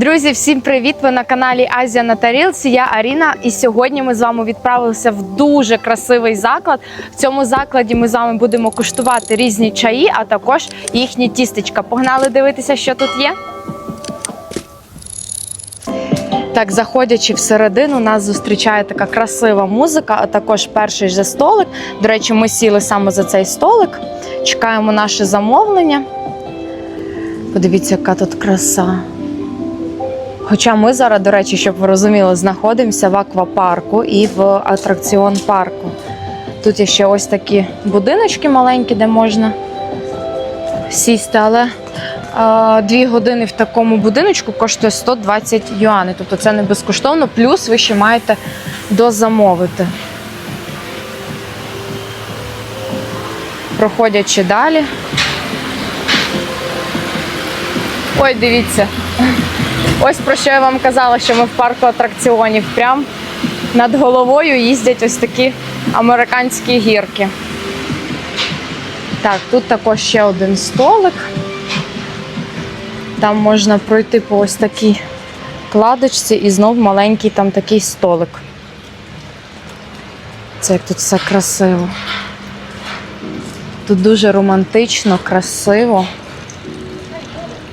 Друзі, всім привіт! Ви на каналі Азія на тарілці. Я Аріна, і сьогодні ми з вами відправилися в дуже красивий заклад. В цьому закладі ми з вами будемо куштувати різні чаї, а також їхні тістечка. Погнали дивитися, що тут є. Так, заходячи всередину, нас зустрічає така красива музика, а також перший же столик. До речі, ми сіли саме за цей столик. Чекаємо наше замовлення. Подивіться, яка тут краса. Хоча ми зараз, до речі, щоб ви розуміли, знаходимося в аквапарку і в атракціон парку. Тут є ще ось такі будиночки маленькі, де можна сісти, але е, дві години в такому будиночку коштує 120 юаней. Тобто це не безкоштовно, плюс ви ще маєте дозамовити. Проходячи далі. Ой, дивіться. Ось про що я вам казала, що ми в парку атракціонів. Прям над головою їздять ось такі американські гірки. Так, тут також ще один столик. Там можна пройти по ось такій кладочці і знов маленький там такий столик. Це як тут все красиво. Тут дуже романтично, красиво.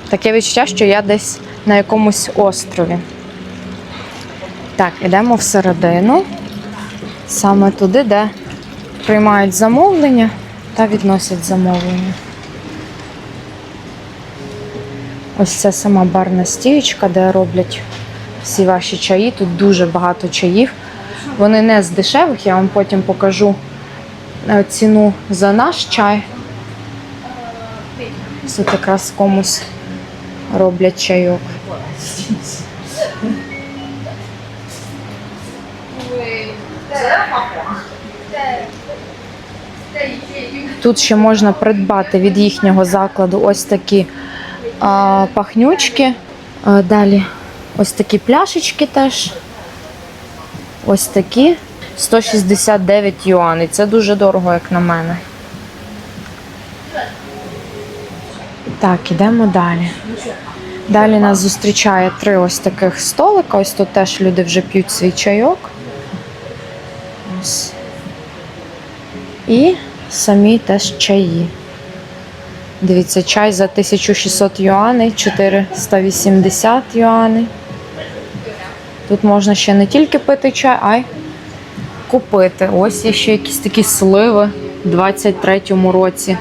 Таке відчуття, що я десь на якомусь острові. Так, ідемо всередину, саме туди, де приймають замовлення та відносять замовлення. Ось це сама барна стієчка, де роблять всі ваші чаї. Тут дуже багато чаїв. Вони не з дешевих, я вам потім покажу е, ціну за наш чай. Тут якраз комусь роблять чайок. Тут ще можна придбати від їхнього закладу ось такі а, пахнючки. А, далі ось такі пляшечки теж. Ось такі. 169 юаней. Це дуже дорого, як на мене. Так, ідемо далі. Далі нас зустрічає три ось таких столика. Ось тут теж люди вже п'ють свій чайок. Ось. І самі теж чаї. Дивіться, чай за 1600 юаней, 480 юаней. Тут можна ще не тільки пити чай, а й купити. Ось є ще якісь такі сливи в 23-му році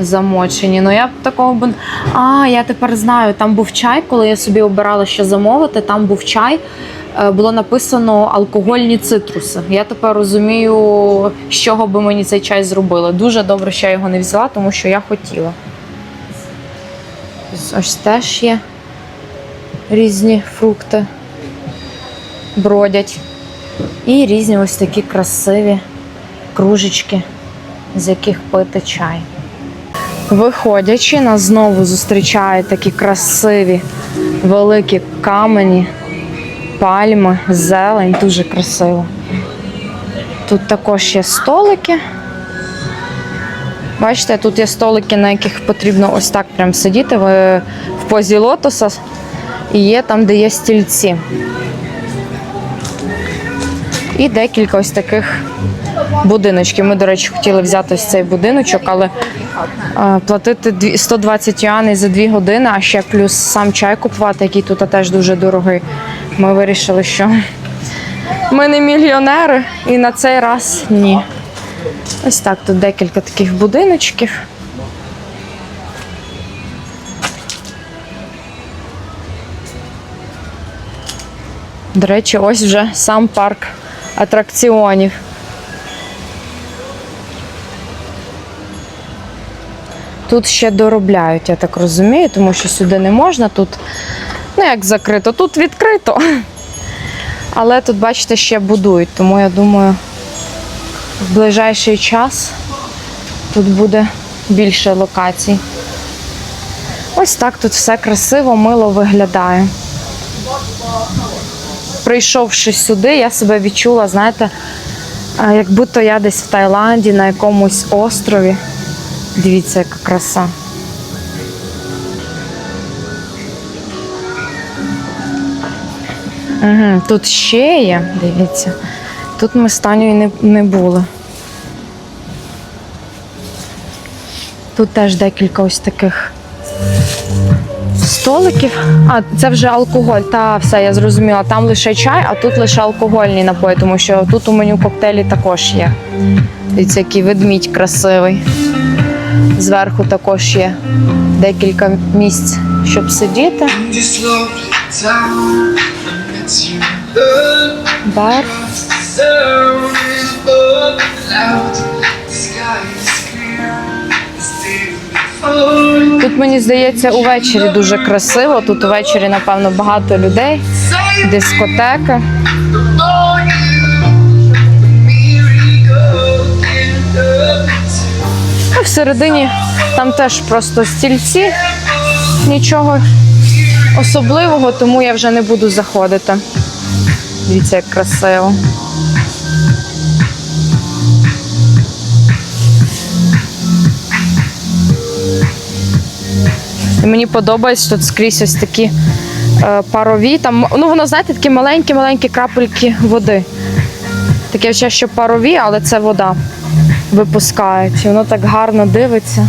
замочені. Ну я б такого б. А, я тепер знаю, там був чай, коли я собі обирала, що замовити, там був чай. е, Було написано алкогольні цитруси. Я тепер розумію, з чого би мені цей чай зробили. Дуже добре, що я його не взяла, тому що я хотіла. Ось- Ось теж є різні фрукти бродять. І різні ось такі красиві кружечки, з яких пити чай. Виходячи, нас знову зустрічають такі красиві великі камені, пальми, зелень, дуже красиво. Тут також є столики. Бачите, тут є столики, на яких потрібно ось так прям сидіти в позі лотоса. І є там, де є стільці. І декілька ось таких будиночків. Ми, до речі, хотіли взяти ось цей будиночок, але платити дві- 120 юаней за 2 години, а ще плюс сам чай купувати, який тут теж дуже дорогий. Ми вирішили, що ми не мільйонери, і на цей раз ні. Ось так, тут декілька таких будиночків. До речі, ось вже сам парк атракціонів. Тут ще доробляють, я так розумію, тому що сюди не можна. Тут, ну як закрито, тут відкрито. Але тут, бачите, ще будують, тому я думаю, в ближайший час тут буде більше локацій. Ось так тут все красиво, мило виглядає. Прийшовши сюди, я себе відчула, знаєте, як будто я десь в Таїланді на якомусь острові. Дивіться, яка краса. Угу, тут ще є, дивіться. Тут ми з Танею не, не були. Тут теж декілька ось таких столиків. А, це вже алкоголь. Та все, я зрозуміла. Там лише чай, а тут лише алкогольні напої, тому що тут у меню коктейлі також є. Дивіться, який ведмідь красивий. Зверху також є декілька місць, щоб сидіти. Бар. Тут мені здається увечері дуже красиво. Тут увечері, напевно, багато людей, дискотека. Всередині там теж просто стільці, нічого особливого, тому я вже не буду заходити. Дивіться, як красиво. І мені подобається тут скрізь ось такі е, парові. Там, ну, воно, знаєте, такі маленькі-маленькі крапельки води. Таке ще, що парові, але це вода випускають. І воно так гарно дивиться.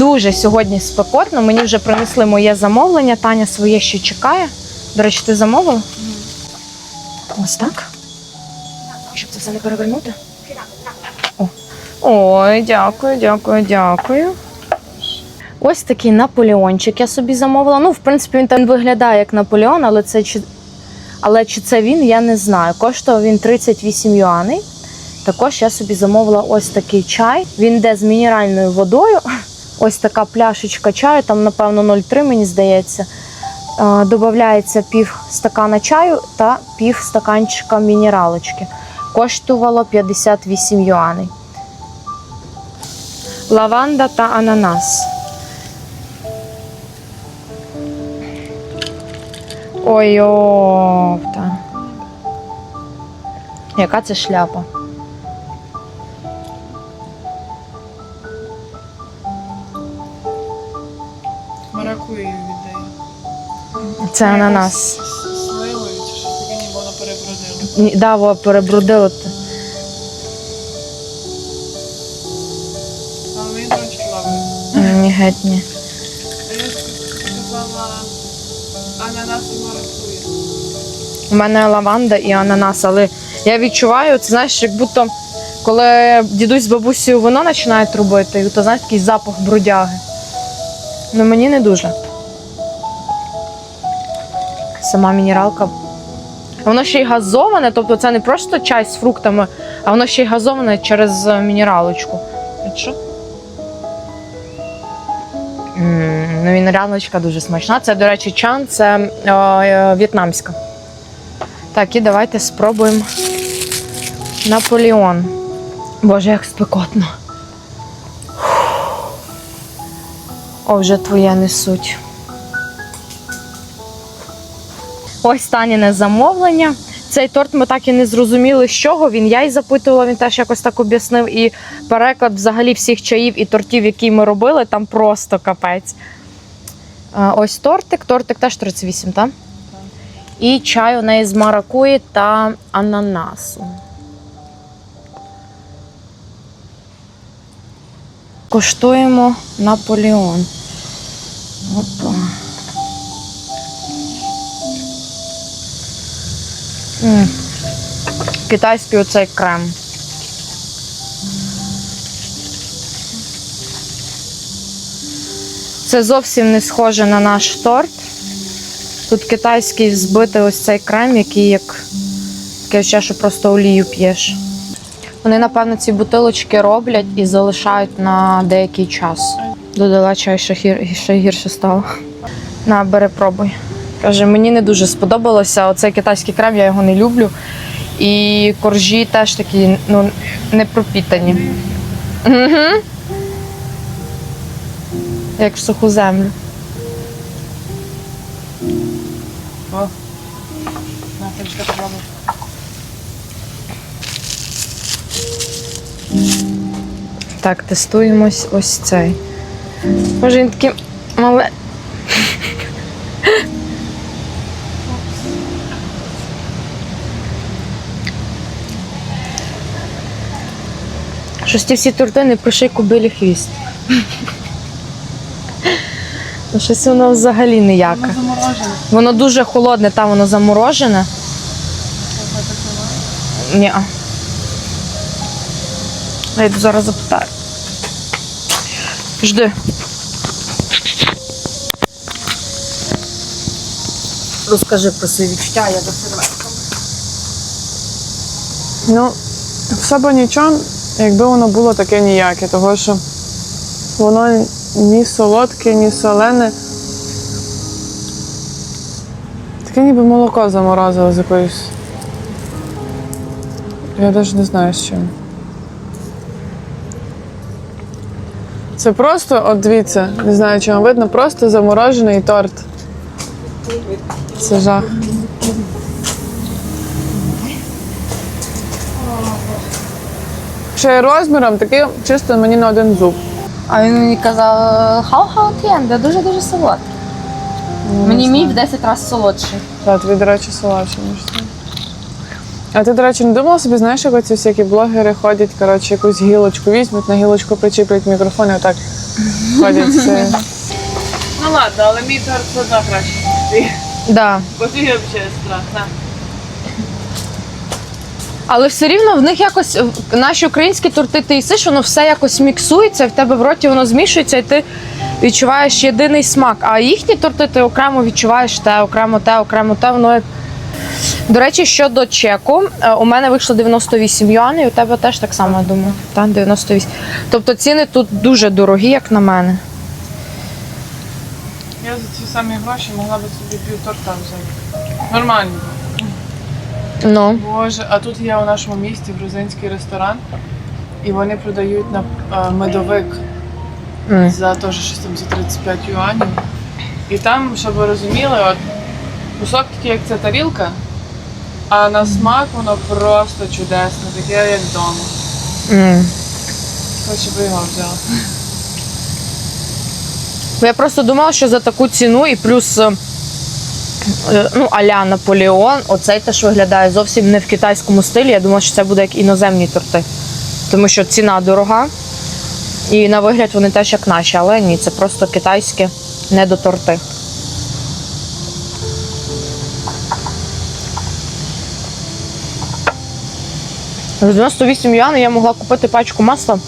Дуже сьогодні спекотно. Мені вже принесли моє замовлення. Таня своє ще чекає. До речі, ти замовила? Ось так. Щоб це все не перевернути. Ой, дякую, дякую, дякую. Ось такий наполеончик я собі замовила. Ну, в принципі, він там виглядає як Наполеон, але це чи... але чи це він, я не знаю. Коштував він 38 юаней. Також я собі замовила ось такий чай. Він йде з мінеральною водою. Ось така пляшечка чаю, там, напевно, 0,3, мені здається. Е, Додається пів стакана чаю та пів стаканчика мінералочки. Коштувало 58 юаней. Лаванда та ананас. Ой, йопта. Яка це шляпа? Це ананас. Сливою, чи що таке ніби воно перебродило. Ні, Да, во, перебрудило. те. Але мені трошки лавить. Ні, геть ні. А я сказала ананас і маракує. У мене лаванда і ананас, але я відчуваю, це знаєш, як будто коли дідусь з бабусею вино починають робити, то знаєш такий запах брудяги. Ну мені не дуже. Сама мінералка. Воно ще й газоване, тобто це не просто чай з фруктами, а воно ще й газоване через е, мінералочку. Що? Ну, мінералочка дуже смачна. Це, до речі, чан, це е, е, в'єтнамська. Так, і давайте спробуємо Наполеон. Боже, як спекотно. О, вже твоє несуть. Ось Таніне замовлення. Цей торт ми так і не зрозуміли, з чого він. Я й запитувала, він теж якось так об'яснив. І переклад взагалі всіх чаїв і тортів, які ми робили, там просто капець. Ось тортик. Тортик теж 38, так? І чай у неї з маракуї та ананасу. Коштуємо Наполеон. Опа. Китайський оцей крем. Це зовсім не схоже на наш торт. Тут китайський збитий ось цей крем, який як таке ще, що просто олію п'єш. Вони, напевно, ці бутилочки роблять і залишають на деякий час. Додала чай, ще гірше стало. На, бери, пробуй. Каже, мені не дуже сподобалося. Оцей китайський крем, я його не люблю. І коржі теж такі ну, не пропітані. Угу. Як в суху землю. О. Так, тестуємось ось цей. Боже, він такий мале. Щось ті всі торти не приший кобилі хвіст. Ну, щось воно взагалі ніяке. Воно заморожене. Воно дуже холодне, там воно заморожене. Ні. Я йду зараз запитаю. Жди. Розкажи про свої відчуття, я до серветка. Ну, все б нічого, якби воно було таке ніяке, того що воно ні солодке, ні солене. Таке ніби молоко заморозило з якоюсь. Я навіть не знаю з чим. Це просто, от дивіться, не знаю, вам видно, просто заморожений торт. Це жах. Ще розміром такий чисто мені на один зуб. А він мені казав, хау-хау тєнде, дуже-дуже солодкий. Мені мій в 10 разів солодший. Так, тобі, до речі, солодше, ніж це. А ти, до речі, не думала собі, знаєш, як оці всякі блогери ходять, коротше, якусь гілочку візьмуть, на гілочку причіплять мікрофон і отак ходять. Все. Ну ладно, але мій торт все одно краще. Да. Бо ти взагалі страшна. Але все рівно в них якось наші українські торти ти їсиш, воно все якось міксується, в тебе в роті воно змішується, і ти відчуваєш єдиний смак. А їхні торти ти окремо відчуваєш те, окремо те, окремо те. Воно як. До речі, щодо чеку, е, у мене вийшло 98 юаней, у тебе теж так само, я думаю. Так, 98. Тобто ціни тут дуже дорогі, як на мене. Я за ці самі гроші могла би собі пів торта взяти. Нормально. Ну. Боже, а тут є у нашому місті грузинський ресторан, і вони продають на е, медовик М. за теж щось там за 35 юанів. І там, щоб ви розуміли, от кусок такий, як ця тарілка, а на смак воно просто чудесне, таке як вдома. М. Хоч би його взяла. Я просто думала, що за таку ціну і плюс е, ну, аля Наполеон, оцей теж виглядає зовсім не в китайському стилі. Я думала, що це буде як іноземні торти. Тому що ціна дорога. І на вигляд вони теж як наші, але ні, це просто китайські недоторти. За 98 юанів я могла купити пачку масла,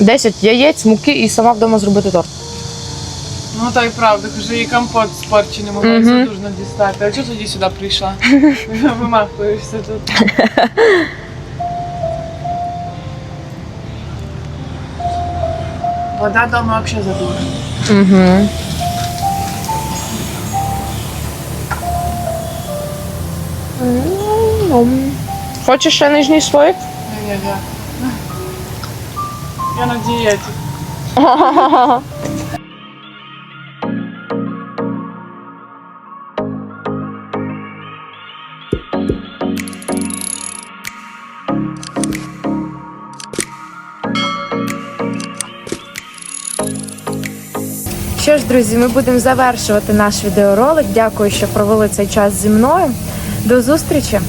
10 яєць, муки і сама вдома зробити торт. Ну та й правда, кажу, і компот спорчі не могла Мгм. задужно дістати. А чого тоді сюди прийшла? Вимахуєшся тут. Вода дома взагалі задужна. Угу. Хочеш ще нижній слоїк? Ні, ні, ні. Я на дієті. друзі, ми будемо завершувати наш відеоролик. Дякую, що провели цей час зі мною. До зустрічі!